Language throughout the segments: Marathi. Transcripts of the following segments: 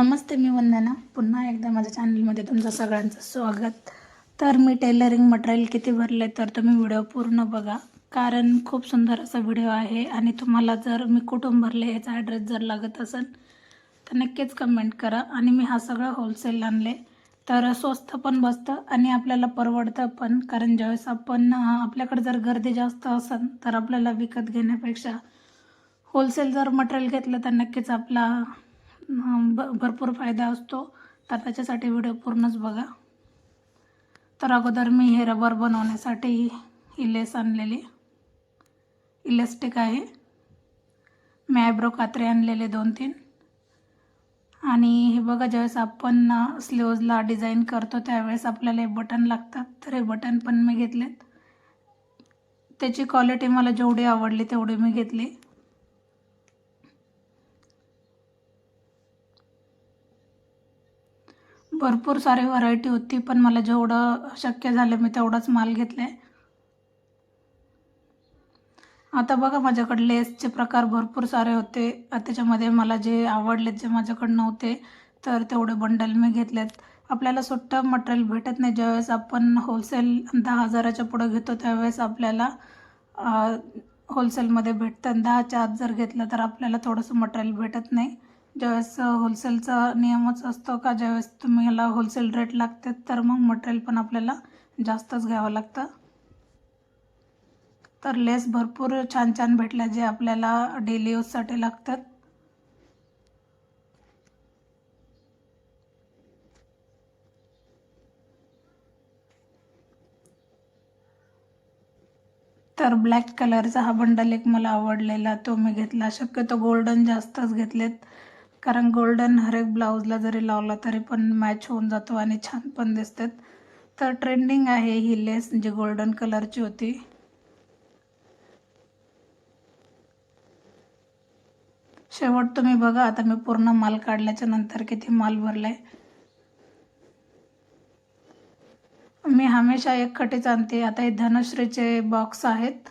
नमस्ते मी वंदना. पुन्हा एकदा माझ्या चॅनलमध्ये तुमचं सगळ्यांचं स्वागत. तर मी टेलरिंग मटेरियल किती भरले तर तुम्ही व्हिडिओ पूर्ण बघा. कारण खूप सुंदर असा व्हिडिओ आहे आणि तुम्हाला जर मी कुठून भरले याचा ॲड्रेस जर लागत असेल तर नक्कीच कमेंट करा. आणि मी हा सगळं होलसेल आणले तर स्वस्त पण बसतं आणि आपल्याला परवडतं पण. कारण ज्यावेळेस आपण आपल्याकडे जर गर्दी जास्त असेल तर आपल्याला विकत घेण्यापेक्षा होलसेल जर मटेरियल घेतलं तर नक्कीच आपला भरपूर फायदा असतो. तर त्याच्यासाठी व्हिडिओ पूर्णच बघा. तर अगोदर मी हे रबर बनवण्यासाठी ही लेस आणलेली. इलेस्टिक आहे. मी आयब्रो कात्रे आणलेले दोन तीन आणि हे बघा ज्यावेळेस आपण स्लीव्जला डिझाईन करतो त्यावेळेस आपल्याला हे बटन लागतात. तर हे बटन पण मी घेतलेत. त्याची क्वालिटी मला जेवढी आवडली तेवढी मी घेतली. भरपूर सारी व्हरायटी होती पण मला जेवढं शक्य झालं मी तेवढाच माल घेतला आहे आता बघा माझ्याकडे लेसचे प्रकार भरपूर सारे होते. त्याच्यामध्ये मला जे आवडलेत जे माझ्याकडे नव्हते तर तेवढे बंडल मी घेतलेत. आपल्याला सुट्टं मटेरियल भेटत नाही. ज्यावेळेस आपण होलसेल दहा हजाराच्या पुढं घेतो त्यावेळेस आपल्याला होलसेलमध्ये भेटतं. दहाच्या आत जर घेतलं तर आपल्याला थोडंसं मटेरियल भेटत नाही. ज्यावेळेस होलसेलचा नियमच असतो का ज्यावेळेस तुम्हाला होलसेल रेट लागते तर मग मटेरियल पण आपल्याला जास्तच घ्यावं लागतं. तर लेस भरपूर छान छान भेटल्या जे आपल्याला डेली यूजसाठी लागतात. तर ब्लॅक कलरचा हा बंडल एक मला आवडलेला तो मी घेतला. शक्यतो गोल्डन जास्तच घेतलेत. कारण गोल्डन हर एक ब्लाऊजला जरी लावला तरी पण मॅच होऊन जातो आणि छान पण दिसतात. तर ट्रेंडिंग आहे ही लेस जी गोल्डन कलरची होती. शेवट तुम्ही बघा आता मी पूर्ण माल काढल्याच्या नंतर किती माल भरलाय. मी हमेशा एक खटीच आणते. आता हे धनश्रीचे बॉक्स आहेत.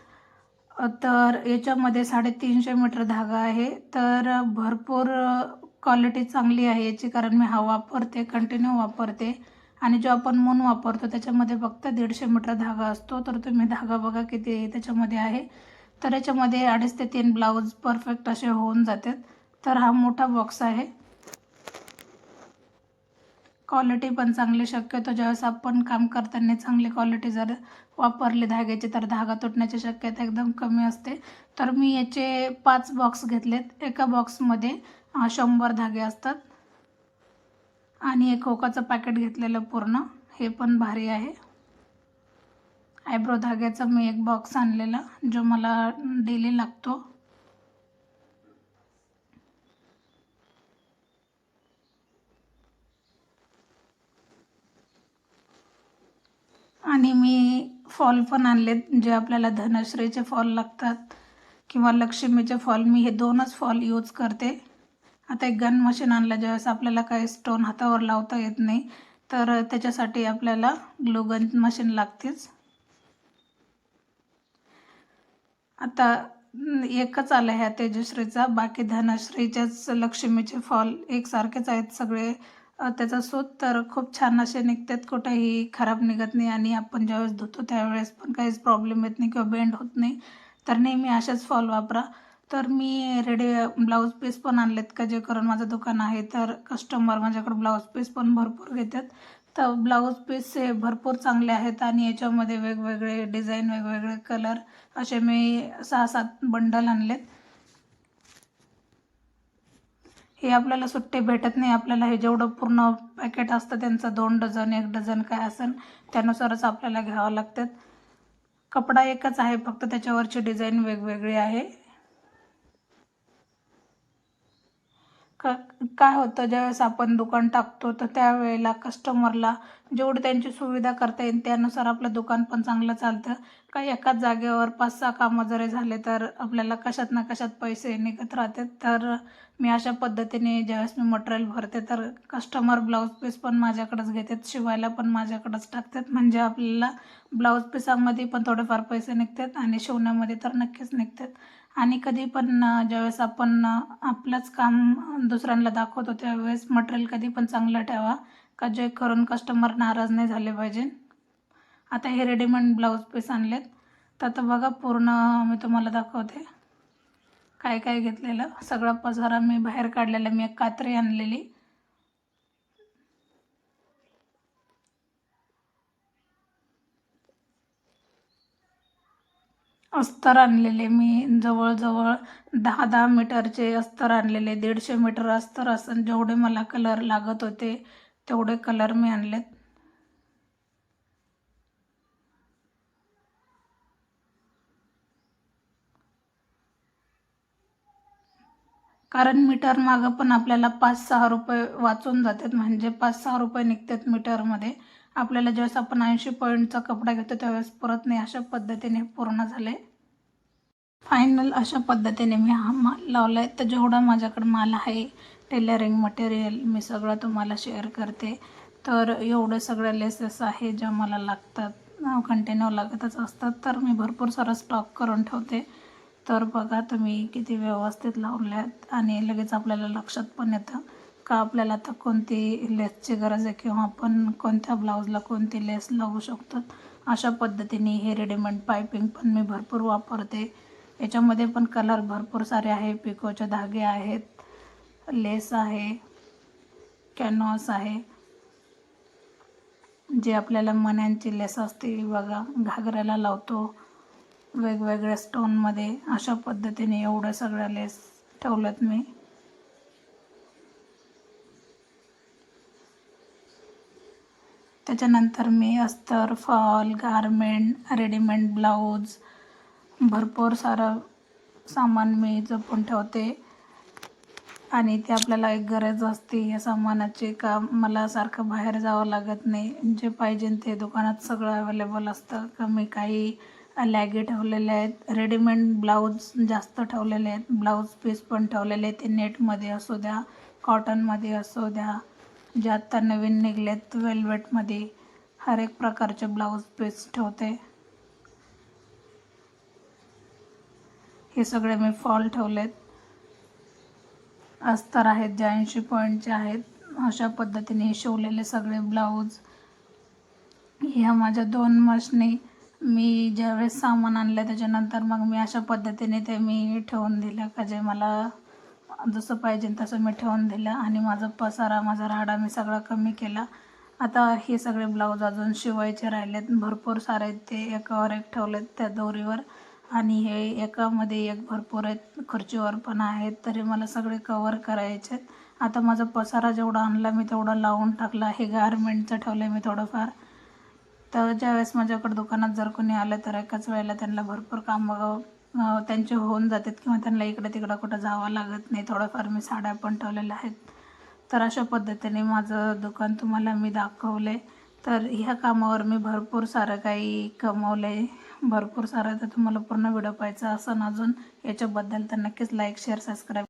तर याच्यामध्ये साडेतीनशे मीटर धागा आहे. तर भरपूर क्वालिटी चांगली आहे याची कारण मी हा वापरते कंटिन्यू वापरते. आणि जो आपण मून वापरतो त्याच्यामध्ये फक्त दीडशे मीटर धागा असतो. तर तुम्ही धागा बघा किती त्याच्यामध्ये आहे. तर याच्यामध्ये अडीच ते तीन ब्लाऊज परफेक्ट असे होऊन जातात. तर हा मोठा बॉक्स आहे. क्वालिटी पण चांगली शक्यतो ज्यावेळेस आपण काम करताना चांगली क्वालिटी जर वापरली धाग्याची तर धागा तुटण्याची शक्यता एकदम कमी असते. तर मी याचे पाच बॉक्स घेतलेत. एका बॉक्समध्ये शंभर धागे असतात. आणि एक होकाचं पॅकेट घेतलेलं पूर्ण. हे पण भारी आहे. आयब्रो धाग्याचा मी एक बॉक्स आणलेला जो मला डेली लागतो. आणि मी फॉल पण आणलेत जे आपल्याला धनश्रीचे फॉल लागतात किंवा लक्ष्मीचे फॉल. मी हे दोनच फॉल यूज करते. आता एक गन मशीन आणलं ज्यावेळेस आपल्याला काही स्टोन हातावर लावता येत नाही तर त्याच्यासाठी आपल्याला ग्लू गन मशीन लागतेच. आता एकच आलं ह्या तेजश्रीचा बाकी धनश्रीच्याच लक्ष्मीचे फॉल एकसारखेच आहेत सगळे. त्याचा सूत तर खूप छान असे निघतात. कुठेही खराब निघत नाही आणि आपण ज्यावेळेस धुतो त्यावेळेस पण काहीच प्रॉब्लेम येत नाही किंवा बेंड होत नाही. तर नेहमी असेच फॉल वापरा. तर मी रेडी ब्लाऊज पीस पण आणलेत का जे करून माझं दुकान आहे तर कस्टमर माझ्याकडे ब्लाऊज पीस पण भरपूर घेतात. तर ब्लाऊज पीस हे भरपूर चांगले आहेत आणि याच्यामध्ये वेगवेगळे डिझाईन वेगवेगळे कलर असे मी सहा सात बंडल आणलेत. हे आपल्याला सुट्टे भेटत नाही. आपल्याला हे जेवढं पूर्ण पॅकेट असतं त्यांचं दोन डझन एक डझन काय असेल त्यानुसारच आपल्याला घ्यावं लागतात. कपडा एकच आहे फक्त त्याच्यावरची डिझाईन वेगवेगळी आहे. का काय होतं ज्यावेळेस आपण दुकान टाकतो तर त्यावेळेला कस्टमरला जेवढी त्यांची सुविधा करता येईल त्यानुसार आपलं दुकान पण चांगलं चालतं. काही एकाच जागेवर पाच सहा कामं जरी झाले तर आपल्याला कशात ना कशात पैसे निघत राहतात. तर मी अशा पद्धतीने ज्यावेळेस मी मटेरियल भरते तर कस्टमर ब्लाऊज पीस पण माझ्याकडेच घेतात शिवायला पण माझ्याकडेच टाकतात. म्हणजे आपल्याला ब्लाऊज पिसामध्ये पण थोडेफार पैसे निघतात आणि शिवण्यामध्ये तर नक्कीच निघतात. आणि कधी पण ज्यावेळेस आपण आपलंच काम दुसऱ्यांना दाखवतो त्यावेळेस मटेरियल कधी पण चांगलं ठेवा का जे करून कस्टमर नाराज नाही झाले पाहिजे. आता हे रेडीमेड ब्लाऊज पीस आणलेत. तर आता बघा पूर्ण मी तुम्हाला दाखवते. काय काय घेतलेलं. सगळा पसारा मी बाहेर काढलेला. मी एक कात्री आणलेली. अस्तर आणलेले. मी जवळजवळ दहा दहा मीटरचे अस्तर आणलेले. दीडशे मीटर अस्तर असं जेवढे मला कलर लागत होते तेवढे कलर मी आणलेत. कारण मीटर मागं पण आपल्याला पाच सहा रुपये वाचून जातात. म्हणजे पाच सहा रुपये निघतात मीटरमध्ये. आपल्याला ज्यावेळेस आपण ऐंशी पॉईंटचा कपडा घेतो त्यावेळेस परत नाही अशा पद्धतीने पूर्ण झाले. फायनल अशा पद्धतीने मी हा माल लावला आहे तर जेवढा माझ्याकडे माल आहे टेलरिंग मटेरियल मी सगळं तुम्हाला शेअर करते. तर एवढे सगळं लेसेस आहे ज्या मला लागतात कंटिन्यू लागतच असतात तर मी भरपूर सारा स्टॉक करून ठेवते. तर बघा तुम्ही किती व्यवस्थित लावल्यात आणि लगेच आपल्याला लक्षात पण येतं का आपल्याला आता कोणती लेसची गरज आहे किंवा आपण कोणत्या ब्लाऊजला कोणती लेस लावू शकतो. अशा पद्धतीने हे रेडीमेड पायपिंग पण मी भरपूर वापरते. याच्यामध्ये पण कलर भरपूर सारे आहे. पिकोचे धागे आहेत. लेस आहे. कॅनॉस आहे. जे आपल्याला मण्यांची लेस असते. बघा घागऱ्याला लावतो. वेगवेगळ्या स्टोनमध्ये अशा पद्धतीने एवढ्या सगळ्या लेस ठेवल्यात मी. त्याच्यानंतर मी अस्तर फॉल गारमेंट रेडीमेड ब्लाऊज भरपूर सारं सामान मी जपून ठेवते. आणि ते आपल्याला एक गरज असते या सामानाची का मला सारखं बाहेर जावं लागत नाही. जे पाहिजे ते दुकानात सगळं अवेलेबल असतं. का मी काही लॅगी ठेवलेले आहेत रेडीमेड ब्लाऊज जास्त ठेवलेले आहेत. ब्लाऊज पीस पण ठेवलेले आहेत. ते नेटमध्ये असू द्या कॉटनमध्ये असू द्या जे आत्ता नवीन निघलेत वेल्वेटमध्ये हर एक प्रकारचे ब्लाऊज पीस ठेवते. हे सगळे मी फॉल ठेवलेत. अस्तर आहेत जे ऐंशी पॉईंटचे आहेत अशा पद्धतीने शिवलेले सगळे ब्लाऊज ह्या माझ्या दोन मशनी मी ज्यावेळेस सामान आणलं त्याच्यानंतर मग मी अशा पद्धतीने ते मी ठेवून दिलं का जे मला जसं पाहिजे तसं मी ठेवून दिलं आणि माझा पसारा माझा राडा मी सगळा कमी केला. आता हे सगळे ब्लाऊज अजून शिवायचे राहिलेत. भरपूर सारे ते एकावर एक ठेवलेत त्या दोरीवर. आणि हे एकामध्ये एक भरपूर आहेत खुर्चीवर पण आहेत तरी मला सगळे कवर करायचे आहेत. आता माझा पसारा जेवढा आणला मी तेवढा लावून टाकला हे गारमेंटचं ठेवलं आहे मी थोडंफार. तर ज्यावेळेस माझ्याकडे दुकानात जर कोणी आलं तर एकाच वेळेला त्यांना भरपूर कामं त्यांचे होऊन जातात किंवा त्यांना इकडे तिकडं कुठं जावं लागत नाही. थोडंफार मी साड्या पण ठेवलेल्या आहेत. तर अशा पद्धतीने माझं दुकान तुम्हाला मी दाखवले तर ह्या कामावर मी भरपूर सारं काही कमवलं आहे भरपूर सारा तर तुम्हाला पूर्ण व्हिडिओ पाहायचा असं अजून. याच्याबद्दल तर नक्कीच लाईक शेअर सबस्क्राईब